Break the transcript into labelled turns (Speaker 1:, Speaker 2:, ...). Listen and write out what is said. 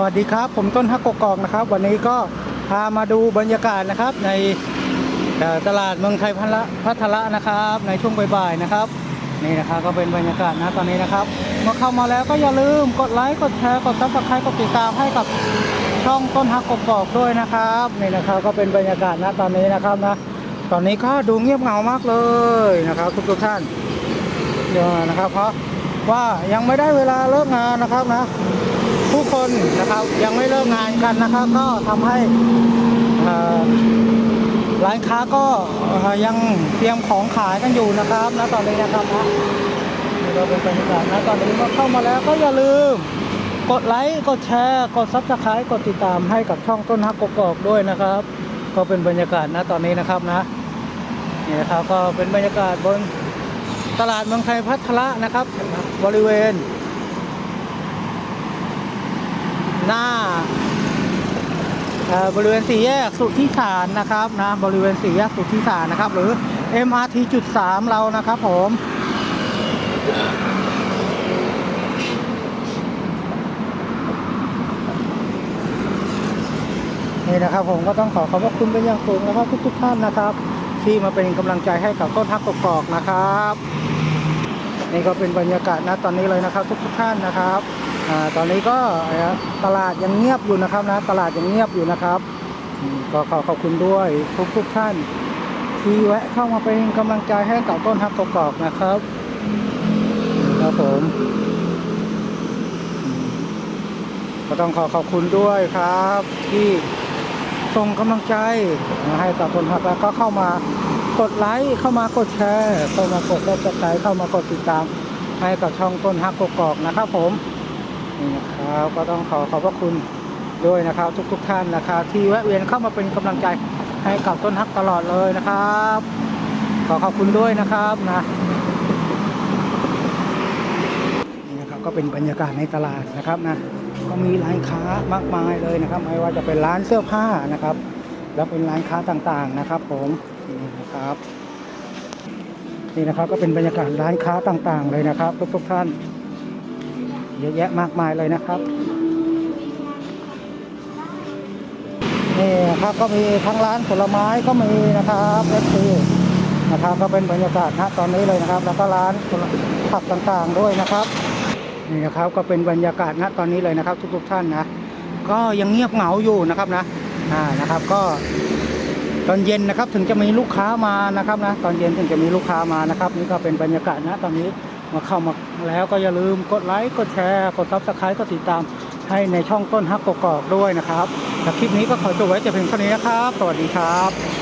Speaker 1: สวัสดีครับผมต้นฮักกกอกนะครับ วันนี้ก็พามาดูบรรยากาศนะครับ ในตลาดเมืองไทยพัทละพัทละนะครับ ในช่วงบ่ายๆนะครับนี่นะครับก็เป็นบรรยากาศนะตอนนี้นะครับเมื่อเข้ามาแล้วก็อย่าลืมกดไลค์กดแชร์กดซับสไครต์กดติดตามให้กับช่องต้นฮักกกอกด้วยนะครับนี่นะครับก็เป็นบรรยากาศนะตอนนี้นะครับนะตอนนี้ก็ดูเงียบเหงามากเลยนะครับ ทุกๆท่านเดี๋ยวนะครับ เพราะว่ายังไม่ได้เวลาเลิกงานนะครับนะ ผู้คนนะครับยังไม่เลิกงานกันนะครับก็ทำให้ร้านค้าก็ยังเตรียมของขายกันอยู่นะครับณตอนนี้นะครับนะเราเป็นบรรยากาศนะตอนนี้เมื่อเข้ามาแล้วก็อย่าลืม กดไลค์กดแชร์กดซับสไครต์กดติดตามให้กับช่องต้นฮักกกอกด้วยนะครับ ก็เป็นบรรยากาศนะตอนนี้นะครับนะนี่นะครับก็เป็นบรรยากาศบนตลาดเมืองไทยพัทละนะครับ บริเวณ หน้าบริเวณสี่แยกสุทธิสารนะครับนะบริเวณสี่แยกสุทธิสารนะครับ หรือ MRT จุดสามเรานะครับผมนี่นะครับผมก็ต้องขอขอบพระคุณเป็นอย่างสูงนะครับทุกๆท่านนะครับ ที่มาเป็นกำลังใจให้กับต้นทักกอกนะครับ นี่ก็เป็นบรรยากาศณตอนนี้เลยนะครับ ทุกๆท่านนะครับ ตอนนี้ก็ตลาดยังเงียบอยู่นะครับนะตลาดยังเงียบอยู่นะครับก็ขอขอบคุณด้วยทุกๆท่าน ที่แวะเข้ามาเป็นกำลังใจให้กับต้นฮักกอกนะครับครับผมก็ต้องขอขอบคุณด้วยครับ ที่ส่งกำลังใจมาให้กับต้นฮักแล้วก็เข้ามากดไลค์เข้ามากดแชร์เข้ามากดไลค์กดไลค์เข้ามากดติดตามให้กับช่องต้นฮักกกอกนะครับผม นี่นะครับก็ต้องขอขอบพระคุณด้วยนะครับ ทุกๆท่านนะครับ ที่แวะเวียนเข้ามาเป็นกำลังใจให้กับต้นฮักตลอดเลยนะครับ ขอขอบคุณด้วยนะครับนะนี่นะครับก็เป็นบรรยากาศในตลาดนะครับนะก็มีร้านค้ามากมายเลยนะครับ ไม่ว่าจะเป็นร้านเสื้อผ้านะครับ แล้วเป็นร้านค้าต่างๆนะครับ ผมนี่นะครับนี่นะครับก็เป็นบรรยากาศร้านค้าต่างๆ เลยนะครับ ทุกๆท่าน เยอะแยะมากมายเลยนะครับนี่ครับก็มีทั้งร้านผลไม้ก็มีนะครับเอฟซีนะครับก็เป็นบรรยากาศณตอนนี้เลยนะครับ แล้วก็ร้านผักต่างๆด้วยนะครับนี่นะครับก็เป็นบรรยากาศณตอนนี้เลยนะครับ ทุก ๆ ท่านนะก็ยังเงียบเหงาอยู่นะครับนะอ่านะครับก็ตอนเย็นนะครับถึงจะมีลูกค้ามานะครับนะตอนเย็นถึงจะมีลูกค้ามานะครับ นี่ก็เป็นบรรยากาศนะตอนนี้ มาเข้ามาแล้วก็อย่าลืมกดไลค์ กดแชร์ กดซับสไครต์กดติดตามให้ในช่องต้นฮักกรอกด้วยนะครับแต่คลิปนี้ก็ขอจบไว้แต่เพียงเท่านี้นะครับ สวัสดีครับ